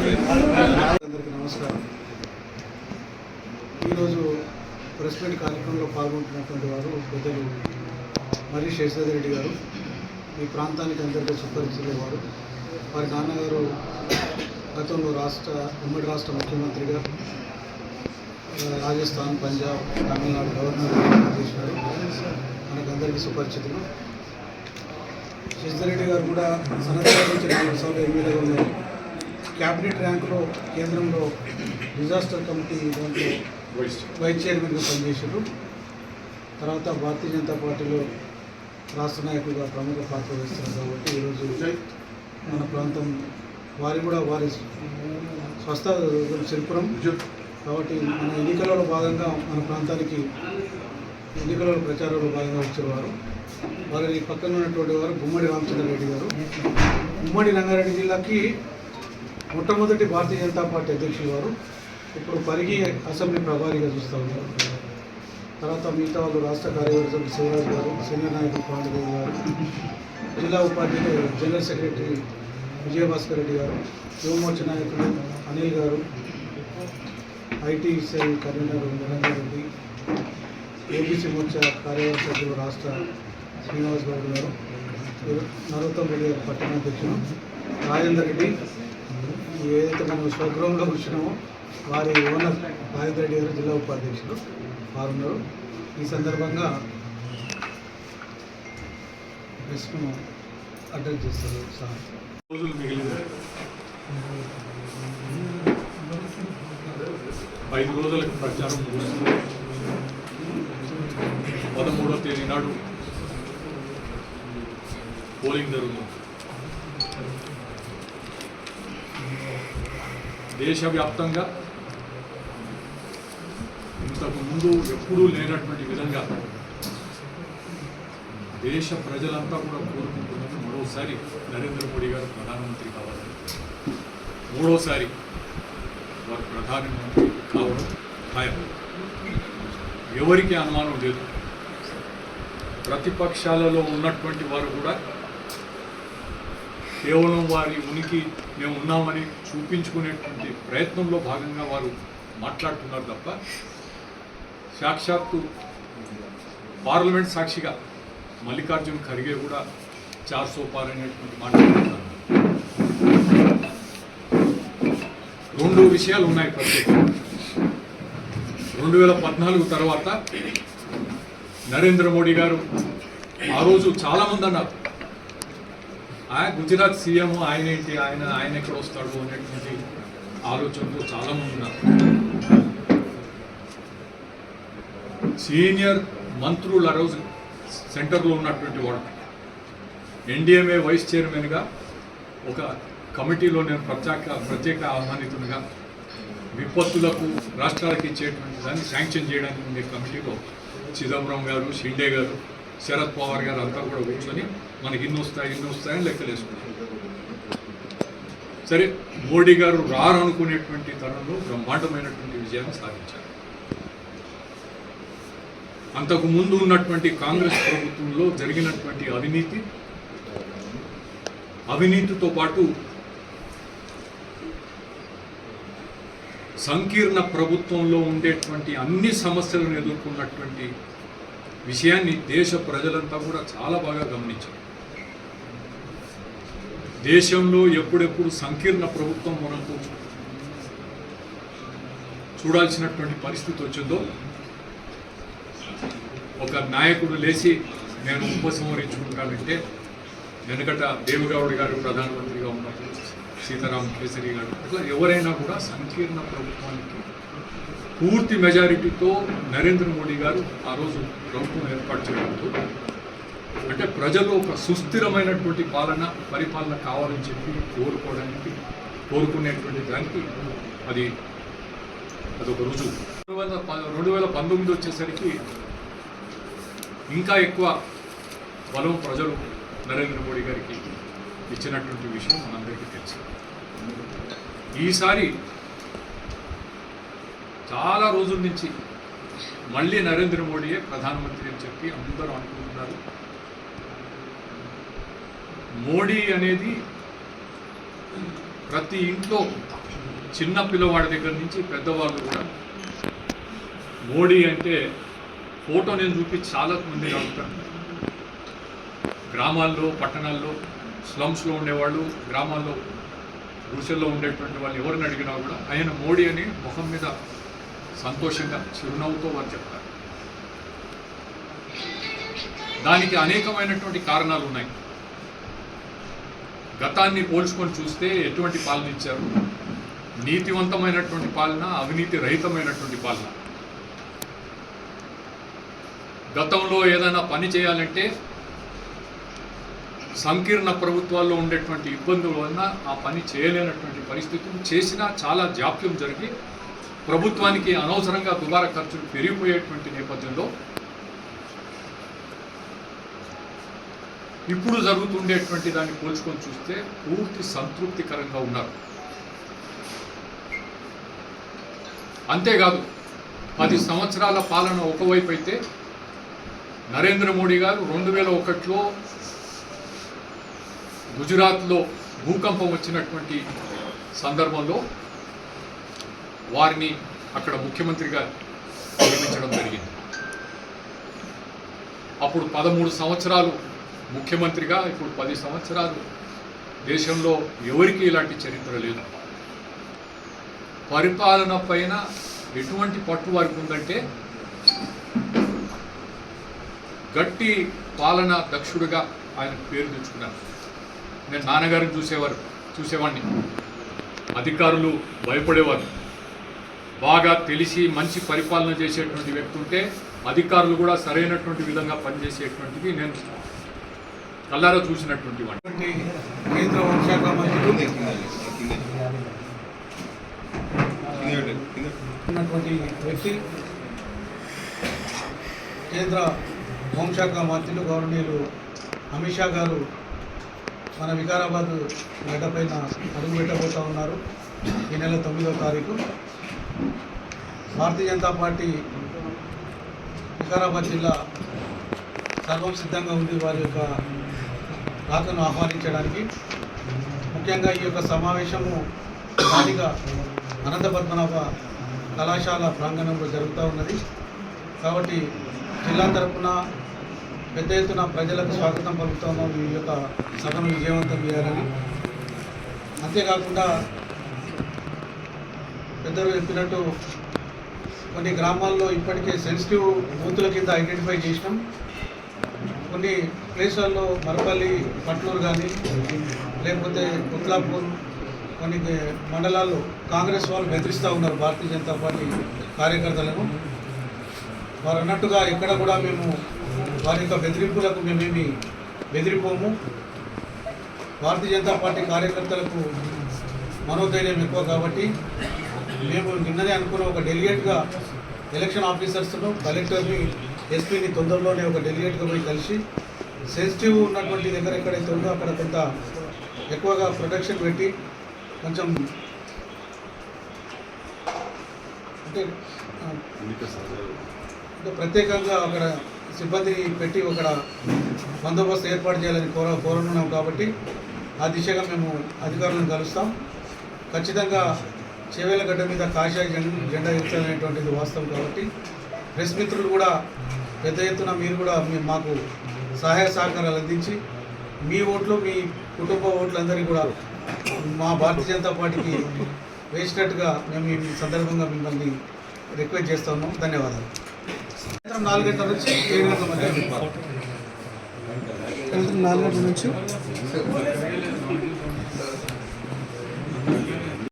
అందరికీ నమస్కారం ఈరోజు ప్రెస్ మీట్ కార్యక్రమంలో పాల్గొంటున్నటువంటి వారు పెద్దలు మరి శేషాద్రి రెడ్డి గారు. ఈ ప్రాంతానికి అందరికీ సుపరిచితులు వారు. వారి నాన్నగారు గతంలో రాష్ట్ర ఉమ్మడి రాష్ట్ర ముఖ్యమంత్రిగా రాజస్థాన్ పంజాబ్ తమిళనాడు గవర్నర్ చేశారు మనకందరికీ సుపరిచితులు. శశిధరెడ్డి గారు కూడా సంవత్సరాల నుంచి నాలుగు సార్లు ఎమ్మెల్యేగా ఉన్నారు. క్యాబినెట్ ర్యాంకులో కేంద్రంలో డిజాస్టర్ కమిటీ దాంట్లో వైస్ చైర్మన్గా పనిచేశారు. తర్వాత భారతీయ జనతా పార్టీలో రాష్ట్ర నాయకులుగా ప్రముఖ పాత్ర వహిస్తున్నారు కాబట్టి ఈరోజు మన ప్రాంతం వారి కూడా వారి స్వస్థ సిరిపురం కాబట్టి మన ఎన్నికలలో భాగంగా మన ప్రాంతానికి ఎన్నికల ప్రచారంలో భాగంగా వచ్చేవారు. వారి పక్కన ఉన్నటువంటి వారు గుమ్మడి రామచంద్రారెడ్డి గారు. ఉమ్మడి రంగారెడ్డి జిల్లాకి మొట్టమొదటి భారతీయ జనతా పార్టీ అధ్యక్షులు వారు. ఇప్పుడు పరిగి అసెంబ్లీ ప్రభారిగా చూస్తూ ఉన్నారు. తర్వాత మిగతా వాళ్ళు రాష్ట్ర కార్యదర్శి శివరాజ్ గారు సీనియర్ నాయకులు పాండదేవి గారు జిల్లా ఉపాధ్యక్షులు జనరల్ సెక్రటరీ విజయభాస్కర్ రెడ్డి గారు యువమోర్చ నాయకులు అనిల్ గారు IT cell convener Niranjan Reddy APC Morcha కార్యవర్గ సభ్యులు రాష్ట్ర శ్రీనివాస్ గౌడ్ గారు నరోత్తం రెడ్డి గారు పట్టణ అధ్యక్షులు రాజేందర్ రెడ్డి ఏదైతే మనం స్వగృహంలో కూర్చున్నామో వారి ఓనర్ రాజేందర్ రెడ్డి గారు జిల్లా ఉపాధ్యక్షులు వారున్నారు. ఈ సందర్భంగా ప్రశ్న అడ్రస్ చేస్తారు సార్. రోజులు మిగిలింది. ఐదు రోజులకు ప్రచారం ముగుస్తుంది. పదమూడవ ఈనాడు నాడు పోలింగ్ జరుగుతుంది దేశవ్యాప్తంగా ఇంతకు ముందు ఎప్పుడూ లేనటువంటి విధంగా దేశ ప్రజలంతా కూడా కోరుకుంటున్నారు మరోసారి నరేంద్ర మోడీ గారు ప్రధానమంత్రి కావాలని మూడోసారి వారు ప్రధానమంత్రి కావడం ఖాయం. ఎవరికి అనుమానం లేదు. ప్రతిపక్షాలలో ఉన్నటువంటి వారు కూడా కేవలం వారి ఉనికి మేము ఉన్నామని చూపించుకునేటువంటి ప్రయత్నంలో భాగంగా వారు మాట్లాడుతున్నారు తప్ప సాక్షాత్తు పార్లమెంట్ సాక్షిగా మల్లికార్జున్ ఖర్గే కూడా చార్ సోపార్ అనేటువంటి మాట్లాడుతున్నారు రెండు విషయాలు ఉన్నాయి ప్రత్యేకంగా. రెండు వేల పద్నాలుగు తర్వాత నరేంద్ర మోడీ గారు ఆ రోజు చాలామంది అన్నారు. ఆయన గుజరాత్ సీఎం ఆయన ఏంటి ఆయన ఆయన ఎక్కడ వస్తాడు అనేటువంటి ఆలోచనతో చాలామంది ఉన్నారు. సీనియర్ మంత్రులు ఆ రోజు సెంటర్లో ఉన్నటువంటి వాడు ఎన్డీఎంఏ వైస్ చైర్మన్గా ఒక కమిటీలో నేను ప్రత్యేక ప్రత్యేక ఆహ్వానితునిగా విపత్తులకు రాష్ట్రాలకు ఇచ్చేటువంటి దాన్ని శాంక్షన్ చేయడానికి ఉండే కమిటీలో చిదంబరం గారు షిండే గారు శరద్ పవార్ గారు అంతా కూడా కూర్చొని మనకి ఇన్ని వస్తాయి ఇన్ని వస్తాయని లెక్కలేసుకున్నారు సరే మోడీ గారు రారనుకునేటువంటి తరంలో బ్రహ్మాండమైనటువంటి విజయాన్ని సాధించారు. అంతకు ముందు ఉన్నటువంటి కాంగ్రెస్ ప్రభుత్వంలో జరిగినటువంటి అవినీతి అవినీతితో పాటు సంకీర్ణ ప్రభుత్వంలో ఉండేటువంటి అన్ని సమస్యలను ఎదుర్కొన్నటువంటి విషయాన్ని దేశ ప్రజలంతా కూడా చాలా బాగా గమనించారు. దేశంలో ఎప్పుడెప్పుడు సంకీర్ణ ప్రభుత్వం మనకు చూడాల్సినటువంటి పరిస్థితి వచ్చిందో ఒక నాయకుడు లేచి నేను ఉపసంహరించుకుంటానంటే వెనుకట దేవగౌడ్ గారు ప్రధానమంత్రిగా ఉన్నప్పుడు సీతారాం కేసరి గారు. అట్లా ఎవరైనా కూడా సంకీర్ణ ప్రభుత్వానికి పూర్తి మెజారిటీతో నరేంద్ర మోడీ గారు ఆ రోజు ప్రభుత్వం ఏర్పాటు చేయడంతో అంటే ప్రజలు ఒక సుస్థిరమైనటువంటి పాలన పరిపాలన కావాలని చెప్పి కోరుకోవడానికి కోరుకునేటువంటి దానికి అది అదొక రుజువు. రెండు వేల ప- రెండు వేల పంతొమ్మిది వచ్చేసరికి ఇంకా ఎక్కువ బలం ప్రజలు నరేంద్ర మోడీ గారికి ఇచ్చినటువంటి విషయం మనందరికీ తెలుసు. ఈసారి చాలా రోజుల నుంచి మళ్ళీ నరేంద్ర మోడీయే ప్రధానమంత్రి అని చెప్పి అందరూ అనుకుంటున్నారు. మోడీ అనేది ప్రతి ఇంట్లో చిన్న పిల్లవాడి దగ్గర నుంచి పెద్దవాళ్ళు కూడా మోడీ అంటే ఫోటో నేను చూపించి చాలా మంది అడుగుతాను గ్రామాల్లో పట్టణాల్లో స్లమ్స్లో ఉండేవాళ్ళు గ్రామాల్లో గుడిసెల్లో ఉండేటువంటి వాళ్ళు ఎవరిని అడిగినా కూడా ఆయన మోడీ అని ముఖం మీద సంతోషంగా చిరునవ్వుతో వారు చెప్తారు. దానికి అనేకమైనటువంటి కారణాలు ఉన్నాయి. గతాన్ని పోల్చుకొని చూస్తే ఎటువంటి పాలన ఇచ్చారు? నీతివంతమైనటువంటి పాలన అవినీతి రహితమైనటువంటి పాలన. గతంలో ఏదైనా పని చేయాలంటే సంకీర్ణ ప్రభుత్వాల్లో ఉండేటువంటి ఇబ్బందుల వలన ఆ పని చేయలేనటువంటి పరిస్థితులు చేసినా చాలా జాప్యం జరిగి ప్రభుత్వానికి అనవసరంగా దుబారా ఖర్చులు పెరిగిపోయేటువంటి నేపథ్యంలో ఇప్పుడు జరుగుతుండేటువంటి దాన్ని పోల్చుకొని చూస్తే పూర్తి సంతృప్తికరంగా ఉన్నారు. అంతేకాదు పది సంవత్సరాల పాలన ఒకవైపు అయితే నరేంద్ర మోడీ గారు రెండు వేల ఒకటిలో గుజరాత్లో భూకంపం వచ్చినటువంటి సందర్భంలో వారిని అక్కడ ముఖ్యమంత్రిగా నియమించడం జరిగింది. అప్పుడు పదమూడు సంవత్సరాలు ముఖ్యమంత్రిగా ఇప్పుడు పది సంవత్సరాలు దేశంలో ఎవరికి ఇలాంటి చరిత్ర లేదు. పరిపాలన పైన ఎటువంటి పట్టు వారికి ఉందంటే గట్టి పాలన దక్షుడిగా ఆయన పేరు తెచ్చుకున్నారు. నేను నాన్నగారిని చూసేవారు చూసేవాడిని అధికారులు భయపడేవారు. బాగా తెలిసి మంచి పరిపాలన చేసేటువంటి వ్యక్తి ఉంటే అధికారులు కూడా సరైనటువంటి విధంగా పనిచేసేటువంటిది నేను కల్లారా చూసినటువంటి వాడిని కేంద్ర హోంశాఖ మంత్రులు ఉన్నటువంటి వ్యక్తి కేంద్ర హోంశాఖ మంత్రులు గవర్నీయులు అమిత్ షా గారు మన వికారాబాద్ గడ్డపైన అడుగు పెట్టబోతూ ఉన్నారు. ఈ నెల తొమ్మిదవ తారీఖు. భారతీయ జనతా పార్టీ వికారాబాద్ జిల్లా సర్వం సిద్ధంగా ఉంది వారి యొక్క రాకను ఆహ్వానించడానికి. ముఖ్యంగా ఈ యొక్క సమావేశము స్థానిక అనంత పద్మనాభ కళాశాల ప్రాంగణంలో జరుగుతూ ఉన్నది. కాబట్టి జిల్లా తరఫున పెద్ద ఎత్తున ప్రజలకు స్వాగతం పలుకుతాము ఈ యొక్క సభను విజయవంతం చేయాలని. అంతేకాకుండా పెద్దలు చెప్పినట్టు కొన్ని గ్రామాల్లో ఇప్పటికే సెన్సిటివ్ బూతుల కింద ఐడెంటిఫై చేసినాం. కొన్ని ప్లేసులలో మరపల్లి పట్లూరు కానీ లేకపోతే కుట్లాపూర్ కొన్ని మండలాల్లో కాంగ్రెస్ వాళ్ళు బెదిరిస్తూ ఉన్నారు భారతీయ జనతా పార్టీ కార్యకర్తలను. వారు అన్నట్టుగా ఎక్కడ కూడా మేము వారి యొక్క బెదిరింపులకు మేమేమి బెదిరిపోము. భారతీయ జనతా పార్టీ కార్యకర్తలకు మనోధైర్యం ఎక్కువ కాబట్టి మేము నిన్ననే అనుకున్న ఒక డెలిగేట్గా ఎలక్షన్ ఆఫీసర్స్ను కలెక్టర్ని ఎస్పీని తొందరలోనే ఒక డెలిగేట్గా పోయి కలిసి సెన్సిటివ్ ఉన్నటువంటి దగ్గర ఎక్కడైతే ఉందో అక్కడ కొంత ఎక్కువగా ప్రొటెక్షన్ పెట్టి కొంచెం అంటే ప్రత్యేకంగా అక్కడ సిబ్బంది పెట్టి అక్కడ బందోబస్తు ఏర్పాటు చేయాలని కోర కోరనున్నాం కాబట్టి ఆ దిశగా మేము అధికారులను కలుస్తాం. ఖచ్చితంగా చేవేల గడ్డ మీద కాషాయ జెండా జెండా ఎత్తాలనేటువంటిది వాస్తవం కాబట్టి ప్రెస్ మిత్రులు కూడా పెద్ద ఎత్తున మీరు కూడా మీ మాకు సహాయ సహకారాలు అందించి మీ ఓట్లు మీ కుటుంబ ఓట్లందరికీ కూడా మా భారతీయ జనతా పార్టీకి వేసినట్టుగా మేము ఈ సందర్భంగా మిమ్మల్ని రిక్వెస్ట్ చేస్తున్నాం ధన్యవాదాలు. నాలుగు గంటల నుంచి ఏడు గంటల మధ్య. నాలుగు గంటల నుంచి